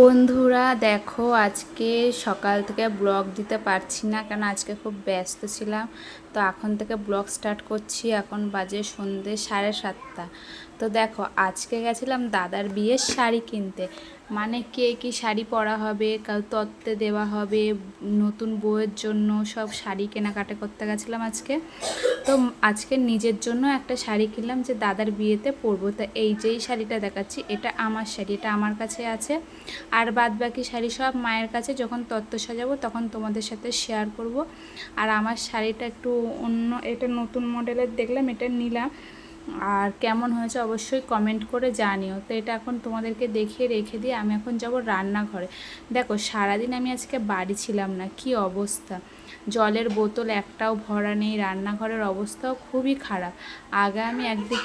বন্ধুরা, দেখো আজকে সকাল থেকে ব্লগ দিতে পারছি না কারণ আজকে খুব ব্যস্ত ছিলাম। তো এখন থেকে ব্লগ স্টার্ট করছি, এখন বাজে সন্ধে সাড়ে সাতটা। তো দেখো, আজকে গেছিলাম দাদার বিয়ের শাড়ি কিনতে। মানে কে কি শাড়ি পরা হবে তত্ত্বে দেওয়া হবে, নতুন বউয়ের জন্য সব শাড়ি কেনাকাটা করতে গেছিলাম আজকে। তো আজকে নিজের জন্য একটা শাড়ি কিনলাম যে দাদার বিয়েতে পরবো। তো এই যেই শাড়িটা দেখাচ্ছি, এটা আমার শাড়ি, এটা আমার কাছে আছে। আর বাদ বাকি শাড়ি সব মায়ের কাছে, যখন তত্ত্ব সাজাবো তখন তোমাদের সাথে শেয়ার করব। আর আমার শাড়িটা একটু অন্য, এটা নতুন মডেলের দেখলাম, এটা নিলাম। আর কেমন হয়েছে অবশ্যই কমেন্ট করে জানিও। তো এটা এখন তোমাদেরকে দেখিয়ে রেখে দিয়ে আমি এখন যাব রান্নাঘরে। দেখো, সারাদিন আমি আজকে বাড়ি ছিলাম না, কি অবস্থা? জলের বোতল একটাও ভরা নেই, রান্নাঘরের অবস্থাও খুবই খারাপ। আগে আমি একদিক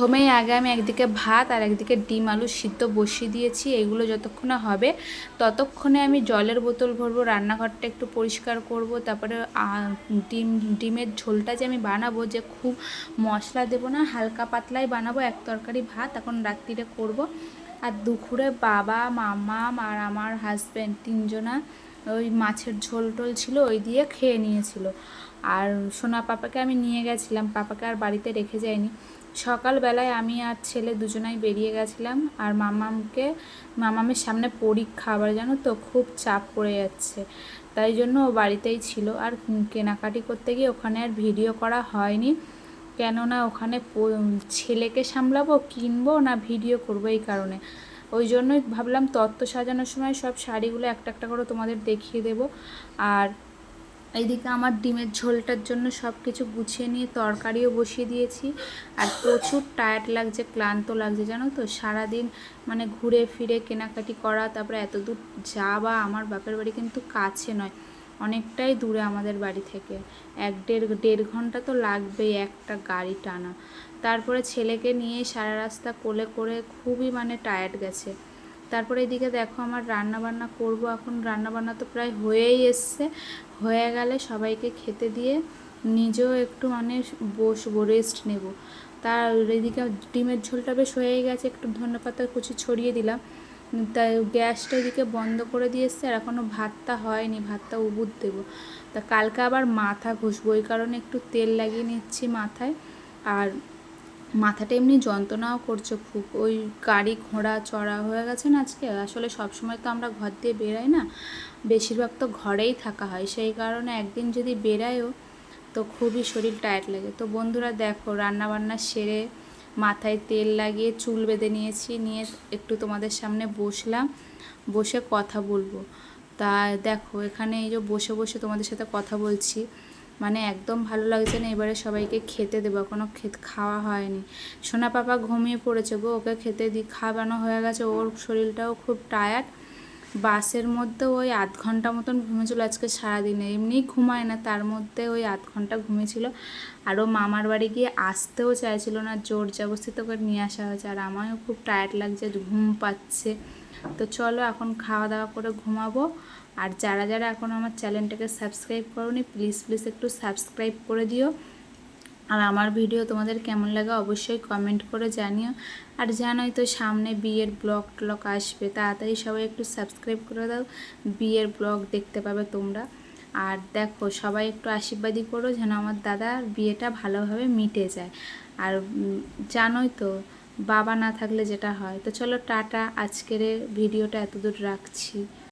প্রথমেই আগে আমি একদিকে ভাত আর একদিকে ডিম, আলু সিদ্ধ বসিয়ে দিয়েছি। এগুলো যতক্ষণে হবে, ততক্ষণে আমি জলের বোতল ভরবো, রান্নাঘরটা একটু পরিষ্কার করব। তারপরে ডিম, ডিমের ঝোলটা যে আমি বানাবো যে খুব মশলা দেবো না, হালকা পাতলাই বানাবো, এক তরকারি ভাত এখন রাত্রিরে করব। আর দুপুরে বাবা, মামা আর আমার হাজব্যান্ড তিনজনা ওই মাছের ঝোল টোল ছিল, ওই দিয়ে খেয়ে নিয়েছিল। আর সোনা পাপাকে আমি নিয়ে গেছিলাম, পাপাকে আর বাড়িতে রেখে যাইনি। সকালবেলায় আমি আর ছেলে দুজনাই বেরিয়ে গেছিলাম আর মামামকে, মামামের সামনে পরীক্ষা, আবার জানো তো খুব চাপ পড়ে যাচ্ছে। তাই জন্য ও বাড়িতেই ছিল আর কেনাকাটি করতে গিয়ে ওখানে আর ভিডিও করা হয়নি। কেননা ওখানে ছেলেকে সামলাবো, কিনবো না ভিডিও করব এই কারণে। ওই জন্যই ভাবলাম তত্ত্ব সাজানোর সময় সব শাড়িগুলো একটা একটা করে তোমাদের দেখিয়ে দেবো। আর এইদিকে আমার ডিমের ঝোলটার জন্য সব কিছু গুছিয়ে নিয়ে তরকারিও বসিয়ে দিয়েছি। আর প্রচুর টায়ার্ড লাগছে, ক্লান্ত লাগছে, জানো তো? সারাদিন মানে ঘুরে ফিরে কেনাকাটি করা, তারপরে এত দূর যাওয়া আমার বাপের বাড়ি কিন্তু কাছে নয়, অনেকটাই দূরে আমাদের বাড়ি থেকে। এক দেড় দেড় ঘণ্টা তো লাগবেই একটা গাড়ি টানা। তারপরে ছেলেকে নিয়ে সারা রাস্তা কোলে করে খুবই মানে টায়ার্ড গেছে। তারপরে এদিকে দেখো আমার রান্না বান্না করব। এখন রান্না বান্না তো প্রায় হয়েই এসছে। হয়ে গেলে সবাইকে খেতে দিয়ে নিজেও একটু মানে বসবো রেস্ট নেব। তার এদিকে ডিমের ঝোলটা বেশ হয়েই গেছে, একটু ধনেপাতা কুচি ছড়িয়ে দিলাম। তাই গ্যাসটা এদিকে বন্ধ করে দিয়ে এসছে, আর এখনও ভাতটা হয়নি, ভাতটা উবুর দেবো। তা কালকে আবার মাথা ঘষবো, ওই কারণে একটু তেল লাগিয়ে নিচ্ছি মাথায়। আর মাথাটা এমনি যন্ত্রণাও করছে খুব। ওই গাড়ি ঘোড়া, চড়া হয়ে গেছে না আজকে? আসলে সব সময় তো আমরা ঘর দিয়ে বেরাই না। বেশিরভাগ তো ঘরেই থাকা হয়। সেই কারণে একদিন যদি বেরায়ও তো খুবই শরীর টায়ার্ড লাগে। তো বন্ধুরা দেখো রান্না বান্না সেরে মাথায় তেল লাগিয়ে চুল বেঁধে নিয়েছি। নিয়ে একটু তোমাদের সামনে বসলাম। বসে কথা বলব। তা দেখো, এখানে এই যে বসে বসে তোমাদের সাথে কথা বলছি। মানে একদম ভালো লাগছে না, এবারে সবাইকে খেতে দেবো কোনো খেত খাওয়া হয়নি। সোনা পাপা ঘুমিয়ে পড়েছে গো, ওকে খেতে দি খাওয়ানো হয়ে গেছে, ওর শরীরটাও খুব টায়ার্ড বাসের মধ্যে ওই আধ ঘণ্টা মতন ঘুমেছিল আজকে সারাদিনে। এমনিই ঘুমায় না, তার মধ্যে ওই আধ ঘণ্টা ঘুমিয়েছিল। আর ও মামার বাড়ি গিয়ে আসতেও চাইছিল না, জোর জবরদস্তি করে নিয়ে আসা হয়েছে, আর আমারও খুব টায়ার্ড লাগছে, ঘুম পাচ্ছে। তো চলো এখন খাওয়া দাওয়া করে ঘুমাবো। আর যারা যারা এখন আমার চ্যানেলটাকে সাবস্ক্রাইব করোনি প্লিজ প্লিজ একটু সাবস্ক্রাইব করে দিও। আর আমার ভিডিও তোমাদের কেমন লাগে অবশ্যই কমেন্ট করে জানিও। আর জানোই তো সামনে বিয়ের ব্লগ টলগ আসবে, তাড়াতাড়ি সবাই একটু সাবস্ক্রাইব করে দাও, বিয়ের ব্লগ দেখতে পাবে তোমরা। আর দেখো, সবাই একটু আশীর্বাদই করো যেন আমার দাদার বিয়েটা ভালোভাবে মিটে যায়। আর জানোই তো বাবা না থাকলে যেটা হয়। তো চলো টাটা আজকের ভিডিওটা এতদূর রাখছি।